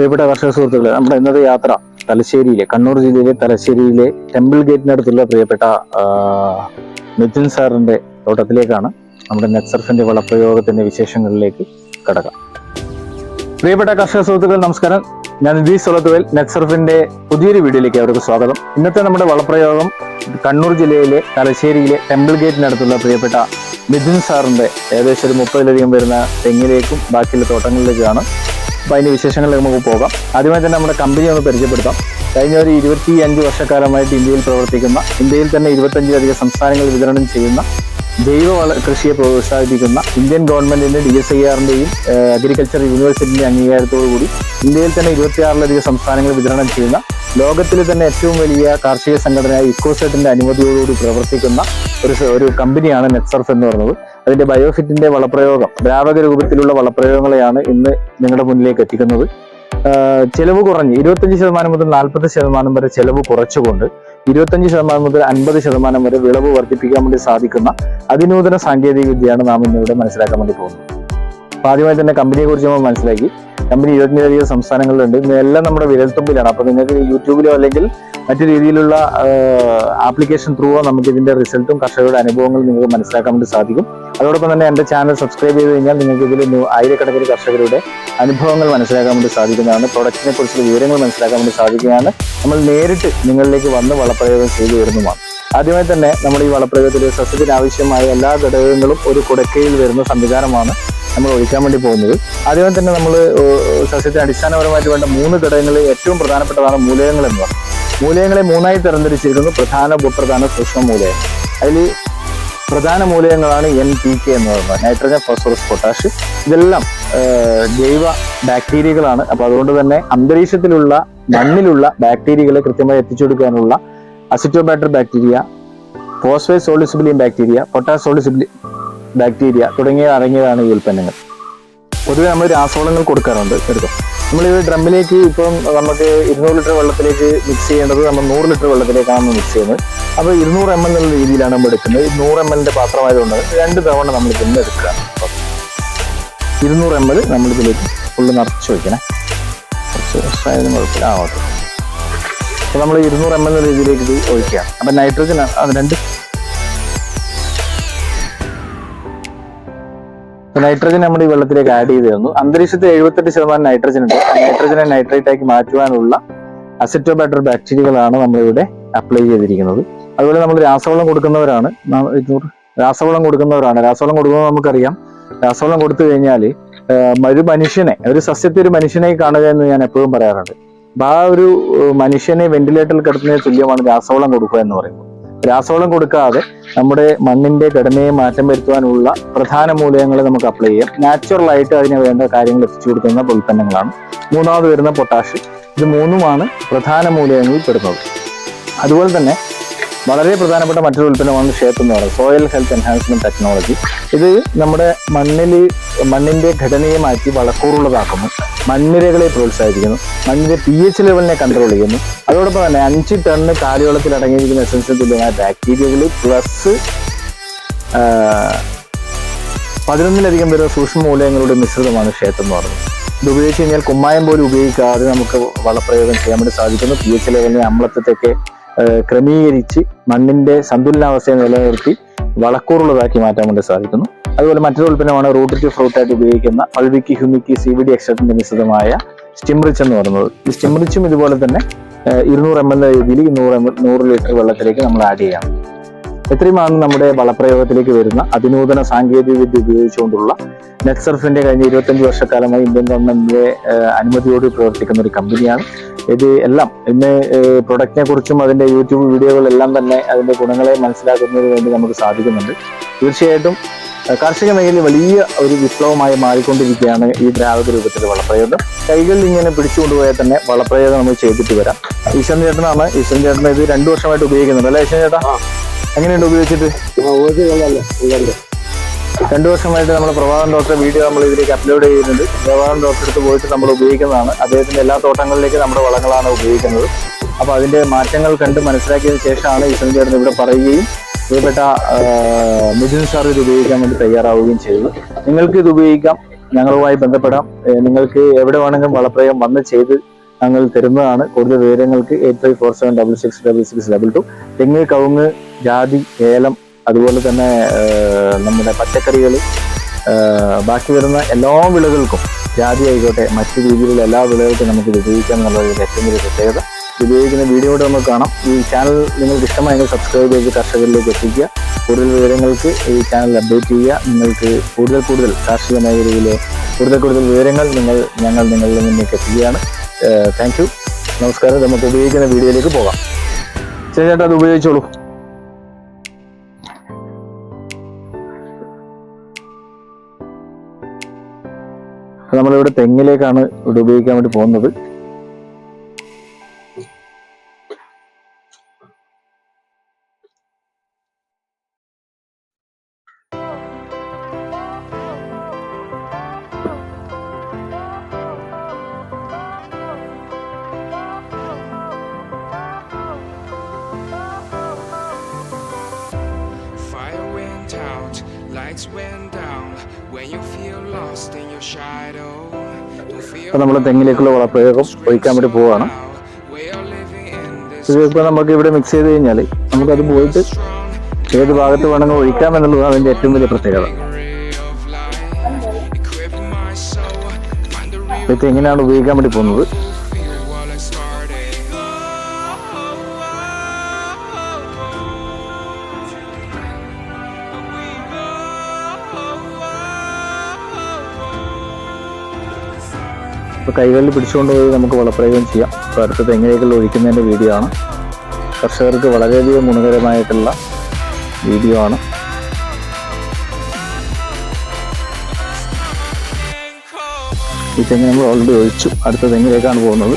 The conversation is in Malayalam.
പ്രിയപ്പെട്ട കർഷക സുഹൃത്തുക്കളെ നമ്മുടെ ഇന്നത്തെ യാത്ര തലശ്ശേരിയിലെ കണ്ണൂർ ജില്ലയിലെ തലശ്ശേരിയിലെ ടെമ്പിൾ ഗേറ്റിനടുത്തുള്ള പ്രിയപ്പെട്ട നിതിൻ സാറിന്റെ തോട്ടത്തിലേക്കാണ് നമ്മുടെ നെറ്റ്സർഫിന്റെ വളപ്രയോഗത്തിന്റെ വിശേഷങ്ങളിലേക്ക് കടക്കാം. പ്രിയപ്പെട്ട കർഷക സുഹൃത്തുക്കൾ നമസ്കാരം. ഞാൻ നിതീഷ് സൊളത്തുവേൽ നെറ്റ്സർഫിന്റെ പുതിയൊരു വീഡിയോയിലേക്ക് അവർക്ക് സ്വാഗതം. ഇന്നത്തെ നമ്മുടെ വളപ്രയോഗം കണ്ണൂർ ജില്ലയിലെ തലശ്ശേരിയിലെ ടെമ്പിൾ ഗേറ്റിനടുത്തുള്ള പ്രിയപ്പെട്ട നിതിൻ സാറിന്റെ ഏകദേശം ഒരു മുപ്പതിലധികം വരുന്ന തെങ്ങിലേക്കും ബാക്കിയുള്ള തോട്ടങ്ങളിലേക്കാണ് അപ്പൊ അതിന്റെ വിശേഷങ്ങളിലേക്ക് നമുക്ക് പോകാം. ആദ്യമായി തന്നെ നമ്മുടെ കമ്പനി ഒന്ന് പരിചയപ്പെടുത്താം. കഴിഞ്ഞ ഒരു ഇരുപത്തി അഞ്ച് വർഷക്കാലമായിട്ട് ഇന്ത്യയിൽ പ്രവർത്തിക്കുന്ന ഇന്ത്യയിൽ തന്നെ ഇരുപത്തഞ്ചിലധികം സംസ്ഥാനങ്ങളിൽ വിതരണം ചെയ്യുന്ന ജൈവ കൃഷിയെ പ്രോത്സാഹിപ്പിക്കുന്ന ഇന്ത്യൻ ഗവൺമെന്റിന്റെ ഡി എസ് ഐ ആറിന്റെയും അഗ്രികൾച്ചർ യൂണിവേഴ്സിറ്റിന്റെ അംഗീകാരത്തോടുകൂടി ഇന്ത്യയിൽ തന്നെ ഇരുപത്തിയാറിലധികം സംസ്ഥാനങ്ങളിൽ വിതരണം ചെയ്യുന്ന ലോകത്തിലെ തന്നെ ഏറ്റവും വലിയ കാർഷിക സംഘടനയായ ഇക്കോസെറ്റിന്റെ അനുമതിയോടുകൂടി പ്രവർത്തിക്കുന്ന ഒരു ഒരു കമ്പനിയാണ് നെറ്റ്സർഫ് എന്ന് പറയുന്നത്. അതിന്റെ ബയോഫിറ്റിന്റെ വളപ്രയോഗം ദ്രാവക രൂപത്തിലുള്ള വളപ്രയോഗങ്ങളെയാണ് ഇന്ന് നിങ്ങളുടെ മുന്നിലേക്ക് എത്തിക്കുന്നത്. ചെലവ് കുറഞ്ഞ് ഇരുപത്തഞ്ച് ശതമാനം മുതൽ നാൽപ്പത് ശതമാനം വരെ ചെലവ് കുറച്ചുകൊണ്ട് ഇരുപത്തഞ്ച് ശതമാനം മുതൽ അൻപത് ശതമാനം വരെ വിളവ് വർദ്ധിപ്പിക്കാൻ വേണ്ടി സാധിക്കുന്ന അതിനൂതന സാങ്കേതിക വിദ്യയാണ് നാം ഇന്നിവിടെ മനസ്സിലാക്കാൻ വേണ്ടി പോകുന്നത്. അപ്പൊ ആദ്യമായി തന്നെ കമ്പനിയെ കുറിച്ച് നമ്മൾ മനസ്സിലാക്കി. കമ്പനി ഇരുപത്തിയധികം സംസ്ഥാനങ്ങളിലുണ്ട്. ഇതെല്ലാം നമ്മുടെ വിരൽത്തുമ്പിലാണ്. അപ്പൊ നിങ്ങൾക്ക് യൂട്യൂബിലോ അല്ലെങ്കിൽ മറ്റു രീതിയിലുള്ള ആപ്ലിക്കേഷൻ ത്രൂവോ നമുക്ക് ഇതിന്റെ റിസൾട്ടും കർഷകരുടെ അനുഭവങ്ങളും നിങ്ങൾക്ക് മനസ്സിലാക്കാൻ വേണ്ടി സാധിക്കും. അതോടൊപ്പം തന്നെ എന്റെ ചാനൽ സബ്സ്ക്രൈബ് ചെയ്ത് കഴിഞ്ഞാൽ നിങ്ങൾക്ക് ഇതിൽ ആയിരക്കണക്കിന് കർഷകരുടെ അനുഭവങ്ങൾ മനസ്സിലാക്കാൻ വേണ്ടി സാധിക്കുന്നതാണ്. പ്രൊഡക്റ്റിനെ കുറിച്ചുള്ള വിവരങ്ങൾ മനസ്സിലാക്കാൻ വേണ്ടി സാധിക്കുന്നതാണ്. നമ്മൾ നേരിട്ട് നിങ്ങളിലേക്ക് വന്ന് വളപ്രയോഗം ചെയ്തു വരുന്നതുമാണ്. ആദ്യമായി തന്നെ നമ്മൾ ഈ വളപ്രയോഗത്തിൽ സസ്യത്തിന് ആവശ്യമായ എല്ലാ ഘടകങ്ങളും ഒരു കുടക്കയിൽ വരുന്ന സംവിധാനമാണ് നമ്മൾ ഒഴിക്കാൻ വേണ്ടി പോകുന്നത്. ആദ്യം തന്നെ നമ്മൾ സസ്യത്തിന് അടിസ്ഥാനപരമായിട്ട് വേണ്ട മൂന്ന് ഘടകങ്ങൾ ഏറ്റവും പ്രധാനപ്പെട്ടതാണ് മൂലകങ്ങൾ എന്ന് പറയുന്നത് മൂലകങ്ങളെ മൂന്നായി തരംതിരിച്ചിരിക്കുന്നു. പ്രധാന ഭൂപ്രധാന സൂക്ഷ്മ മൂലകങ്ങൾ. അതിൽ പ്രധാന മൂലകങ്ങളാണ് എൻ പി കെ എന്ന് പറയുന്നത്. നൈട്രജൻ ഫോസ്ഫറസ് പൊട്ടാഷ് ഇതെല്ലാം ജൈവ ബാക്ടീരിയകളാണ് അപ്പൊ അതുകൊണ്ട് തന്നെ അന്തരീക്ഷത്തിലുള്ള മണ്ണിലുള്ള ബാക്ടീരിയകളെ കൃത്യമായി എത്തിച്ചു കൊടുക്കാനുള്ള acetobacter bacteria phosphate solubilizing bacteria potash സോളിസിബിലി bacteria തുടങ്ങിയ അടങ്ങിയതാണ് ഈ ഉൽപ്പന്നങ്ങൾ. പൊതുവെ നമ്മൾ രാസവളങ്ങൾ കൊടുക്കാറുണ്ട്. എടുക്കും നമ്മൾ ഈ ഡ്രമ്മിലേക്ക് ഇപ്പം നമുക്ക് ഇരുന്നൂറ് ലിറ്റർ വെള്ളത്തിലേക്ക് മിക്സ് ചെയ്യേണ്ടത് നമ്മൾ നൂറ് ലിറ്റർ വെള്ളത്തിലേക്കാണ് നമ്മൾ മിക്സ് ചെയ്യുന്നത്. അപ്പോൾ ഇരുന്നൂറ് എം എൽ എന്നുള്ള രീതിയിലാണ് നമ്മൾ എടുക്കുന്നത്. നൂറ് എം എല്ലിന്റെ പാത്രമായതുകൊണ്ട് രണ്ട് തവണ നമ്മൾ ഇതിൽ എടുക്കുക. ഇരുന്നൂറ് എം എൽ നമ്മൾ ഇതിലേക്ക് ഫുള്ള് നിറച്ച് വയ്ക്കണേ കുറച്ച് extra കുഴപ്പമില്ല. ആ ഓക്കെ. അപ്പോൾ നമ്മൾ ഇരുന്നൂറ് എം എൽ എന്ന രീതിയിലേക്ക് ഇത് ഒഴിക്കുക. അപ്പം നൈട്രജൻ അത് രണ്ട് നൈട്രജൻ നമ്മൾ ഈ വെള്ളത്തിലേക്ക് ആഡ് ചെയ്ത് തന്നു അന്തരീക്ഷത്തിൽ എഴുപത്തെട്ട് ശതമാനം നൈട്രജൻ ഉണ്ട്. നൈട്രജനെ നൈട്രേറ്റ് ആക്കി മാറ്റുവാനുള്ള അസിറ്റോബാറ്റർ ബാക്ടീരിയകളാണ് നമ്മളിവിടെ അപ്ലൈ ചെയ്തിരിക്കുന്നത്. അതുപോലെ നമ്മൾ രാസവളം കൊടുക്കുന്നവരാണ്. രാസവളം കൊടുക്കുന്നവരാണ്. രാസവളം കൊടുക്കുന്നത് നമുക്കറിയാം. രാസവളം കൊടുത്തു കഴിഞ്ഞാൽ ഒരു മനുഷ്യനെ ഒരു സസ്യത്തെ ഒരു മനുഷ്യനെ കാണുക എന്ന് ഞാൻ എപ്പോഴും പറയാറുണ്ട്. അപ്പൊ ആ ഒരു മനുഷ്യനെ വെന്റിലേറ്ററിൽ കിടത്തുന്നതിന് തുല്യമാണ് രാസവളം കൊടുക്കുക എന്ന് പറയുന്നത്. രാസവളം കൊടുക്കാതെ നമ്മുടെ മണ്ണിന്റെ ഘടനയെ മാറ്റം വരുത്തുവാനുള്ള പ്രധാന മൂലകങ്ങൾ നമുക്ക് അപ്ലൈ ചെയ്യാം. നാച്ചുറൽ ആയിട്ട് അതിന് വേണ്ട കാര്യങ്ങൾ എത്തിച്ചു കൊടുക്കുന്ന ഉൽപ്പന്നങ്ങളാണ്. മൂന്നാമത് വരുന്ന പൊട്ടാഷ് ഇത് മൂന്നുമാണ് പ്രധാന മൂലകങ്ങളിൽ പെടുന്നത്. അതുപോലെ തന്നെ വളരെ പ്രധാനപ്പെട്ട മറ്റൊരു ഉൽപ്പന്നമാണ് ഷേപ്പ് എന്ന് പറയുന്നത്. സോയിൽ ഹെൽത്ത് എൻഹാൻസ്മെന്റ് ടെക്നോളജി ഇത് നമ്മുടെ മണ്ണിൽ മണ്ണിന്റെ ഘടനയെ മാറ്റി വളക്കൂറുള്ളതാക്കുന്നു. മണ്ണിരകളെ പ്രോത്സാഹിപ്പിക്കുന്നു. മണ്ണിന്റെ പി എച്ച് ലെവലിനെ കൺട്രോൾ ചെയ്യുന്നു. അതോടൊപ്പം തന്നെ അഞ്ച് ടണ്ണ് കാലിവെള്ളത്തിൽ അടങ്ങിയിരിക്കുന്ന എസൻഷ്യൽ തുല്യമായ ബാക്ടീരിയകൾ പ്ലസ് പതിനൊന്നിലധികം വരുന്ന സൂക്ഷ്മ മൂലകങ്ങളുടെ മിശ്രിതമാണ് ക്ഷേത്രം എന്ന് പറയുന്നത്. ഇത് ഉപയോഗിച്ച് കഴിഞ്ഞാൽ കുമ്മായം പോലും ഉപയോഗിക്കാതെ നമുക്ക് വളപ്രയോഗം ചെയ്യാൻ വേണ്ടി സാധിക്കുന്നു. പി എച്ച് ലെവലിനെ അമ്ലത്വത്തൊക്കെ ക്രമീകരിച്ച് മണ്ണിന്റെ സന്തുലനാവസ്ഥയെ നിലനിർത്തി വളക്കൂറുള്ളതാക്കി മാറ്റാൻ വേണ്ടി സാധിക്കുന്നു. അതുപോലെ മറ്റൊരു ഉൽപ്പന്നമാണ് റൂട്ട് ടു ഫ്രൂട്ട് ആയിട്ട് ഉപയോഗിക്കുന്ന fulvic humic C V D എക്സ്ട്രക്റ്റിന്റെ മിശ്രിതമായ സ്റ്റിംറിച്ച് എന്ന് പറയുന്നത്. ഈ സ്റ്റിംറിച്ചും ഇതുപോലെ തന്നെ ഇരുന്നൂറ് എം എൽ രീതിയിൽ നൂറ് എം നൂറ് ലിറ്റർ വെള്ളത്തിലേക്ക് നമ്മൾ ആഡ് ചെയ്യാം. ഇത്രയുമാണ് നമ്മുടെ വളപ്രയോഗത്തിലേക്ക് വരുന്ന അതിനൂതന സാങ്കേതിക വിദ്യ ഉപയോഗിച്ചുകൊണ്ടുള്ള നെറ്റ്സർഫിന്റെ കഴിഞ്ഞ ഇരുപത്തഞ്ച് വർഷക്കാലമായി ഇന്ത്യൻ ഗവൺമെന്റിന്റെ അനുമതിയോട് പ്രവർത്തിക്കുന്ന ഒരു കമ്പനിയാണ്. ഇത് എല്ലാം ഇന്ന് പ്രൊഡക്റ്റിനെ കുറിച്ചും അതിന്റെ യൂട്യൂബ് വീഡിയോകളെല്ലാം തന്നെ അതിന്റെ ഗുണങ്ങളെ മനസ്സിലാക്കുന്നതിന് വേണ്ടി നമുക്ക് സാധിക്കുന്നുണ്ട്. തീർച്ചയായിട്ടും കാർഷിക മേഖലയിൽ വലിയ ഒരു വിപ്ലവമായി മാറിക്കൊണ്ടിരിക്കുകയാണ് ഈ ദ്രാവക രൂപത്തിലെ വളപ്രയോഗം. കൈകളിൽ ഇങ്ങനെ പിടിച്ചുകൊണ്ടുപോയാൽ തന്നെ വളപ്രയോഗം നമ്മൾ ചെയ്തിട്ട് വരാം. ഈശ്വരൻ ചേട്ടനാണ് ഈശ്വരൻ ചേട്ടൻ ഇത് രണ്ടു വർഷമായിട്ട് ഉപയോഗിക്കുന്നുണ്ട്. അല്ലേ ഈശ്വരൻ ചേട്ടാ? എങ്ങനെയുണ്ട് ഉപയോഗിച്ചിട്ട്? രണ്ടു വർഷമായിട്ട് നമ്മൾ പ്രഭാതം ഡോക്ടറെ വീഡിയോ നമ്മൾ ഇതിലേക്ക് അപ്ലോഡ് ചെയ്യുന്നുണ്ട്. പ്രഭാതം ഡോക്ടറെ അടുത്ത് പോയിട്ട് നമ്മൾ ഉപയോഗിക്കുന്നതാണ്. അദ്ദേഹത്തിന്റെ എല്ലാ തോട്ടങ്ങളിലേക്ക് നമ്മുടെ വളങ്ങളാണ് ഉപയോഗിക്കുന്നത്. അപ്പോൾ അതിന്റെ മാറ്റങ്ങൾ കണ്ട് മനസ്സിലാക്കിയതിന് ശേഷമാണ് ഈശ്വരൻ ചേട്ടൻ ഇവിടെ പറയുകയും പ്രിയപ്പെട്ട മിഥുൻ സാർ ഇത് ഉപയോഗിക്കാൻ വേണ്ടി തയ്യാറാവുകയും ചെയ്തത്. നിങ്ങൾക്ക് ഇത് ഉപയോഗിക്കാം ഞങ്ങളുമായി ബന്ധപ്പെടാം. നിങ്ങൾക്ക് എവിടെ വേണമെങ്കിലും വളപ്രയോഗം വന്ന് ചെയ്ത് ഞങ്ങൾ തരുന്നതാണ്. കൂടുതൽ വിവരങ്ങൾക്ക് eight five four seven double six double six double two തെങ്ങ് കവുങ്ങ് ജാതി ഏലം അതുപോലെ തന്നെ നമ്മുടെ പച്ചക്കറികൾ ബാക്കി വരുന്ന എല്ലാ വിളകൾക്കും ജാതി ആയിക്കോട്ടെ മറ്റു രീതിയിലുള്ള എല്ലാ വിളകൾക്കും നമുക്ക് ഇത് ഉപയോഗിക്കാം എന്നുള്ളത് ഏറ്റവും വലിയ പ്രത്യേകത. ഉപയോഗിക്കുന്ന വീഡിയോ കൂടെ നമുക്ക് കാണാം. ഈ ചാനൽ നിങ്ങൾക്ക് ഇഷ്ടമായെങ്കിൽ സബ്സ്ക്രൈബ് ചെയ്ത് കർഷകരിലേക്ക് എത്തിക്കുക. കൂടുതൽ വിവരങ്ങൾക്ക് ഈ ചാനൽ അപ്ഡേറ്റ് ചെയ്യുക. നിങ്ങൾക്ക് കൂടുതൽ കൂടുതൽ കാർഷിക മേഖലയിലെ കൂടുതൽ കൂടുതൽ വിവരങ്ങൾ നിങ്ങൾ ഞങ്ങൾ നിങ്ങളുടെ മുന്നിലേക്ക് എത്തിക്കുകയാണ് താങ്ക് യു നമസ്കാരം. നമുക്ക് ഉപയോഗിക്കുന്ന വീഡിയോയിലേക്ക് പോകാം. ശരി ചേട്ടാ അത് ഉപയോഗിച്ചോളൂ. നമ്മളിവിടെ തെങ്ങിലേക്കാണ് ഇവിടെ ഉപയോഗിക്കാൻ വേണ്ടി പോകുന്നത് lights went down. When you feel lost in your shadow, അപ്പൊ നമ്മൾ തെങ്ങിലേക്കുള്ള വളപ്രയോഗം ഒഴിക്കാൻ വേണ്ടി പോവുകയാണ് ഇതിപ്പോ നമുക്ക് ഇവിടെ മിക്സ് ചെയ്ത് കഴിഞ്ഞാൽ നമുക്കത് പോയിട്ട് ഏത് ഭാഗത്ത് വേണമെങ്കിൽ ഒഴിക്കാം എന്നുള്ളതാണ് അതിന്റെ ഏറ്റവും വലിയ പ്രത്യേകത. ഇത് എങ്ങനെയാണ് ഉപയോഗിക്കാൻ വേണ്ടി പോകുന്നത്? ഇപ്പൊ കൈകളിൽ പിടിച്ചുകൊണ്ട് പോയി നമുക്ക് വളപ്രയോഗം ചെയ്യാം. അപ്പോൾ അടുത്ത തെങ്ങിലേക്കുള്ള ഒഴിക്കുന്നതിന്റെ വീഡിയോ ആണ്. കർഷകർക്ക് വളരെയധികം ഗുണകരമായിട്ടുള്ള വീഡിയോ ആണ്. ഈ തെങ്ങ് നമ്മൾ ഓൾറെഡി ഒഴിച്ചു. അടുത്ത തെങ്ങിലേക്കാണ് പോകുന്നത്.